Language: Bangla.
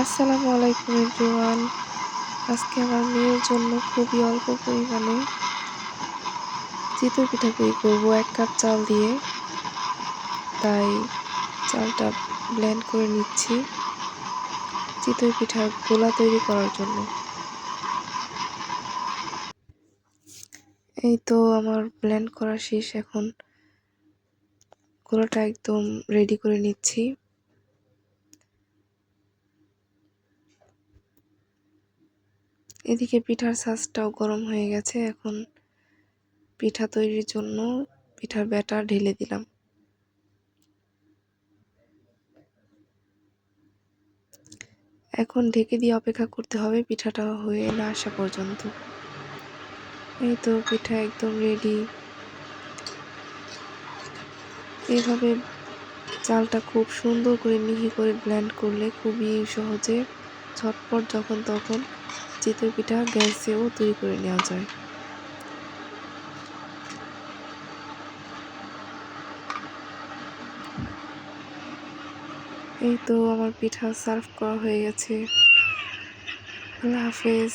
আসসালামু আলাইকুম এভরিওয়ান। আজকে আমার মেয়ের জন্য খুবই অল্প পরিমাণে চিতই পিঠা তৈরি করব, এক কাপ চাল দিয়ে। তাই চালটা ব্লেন্ড করে নিচ্ছি চিতই পিঠার গোলা তৈরি করার জন্য। এই তো আমার ব্লেন্ড করা শেষ, এখন গোলাটা একদম রেডি করে নিচ্ছি। এদিকে পিঠার সাজটাও গরম হয়ে গেছে, এখন পিঠা তৈরির জন্য পিঠার ব্যাটার ঢেলে দিলাম। এখন ঢেকে দিয়ে অপেক্ষা করতে হবে, পিঠাটা হয়ে না আসা পর্যন্ত। এই তো পিঠা একদম রেডি এইভাবে চালটা খুব সুন্দর করে মিহি করে ব্লেন্ড করলে খুবই সহজে ঝটপট যখন তখন চিতই পিঠা গ্যাসেও তৈরি করে নেওয়া যায়। এই তো আমার পিঠা সার্ভ করা হয়ে গেছে। আল্লাহ হাফেজ।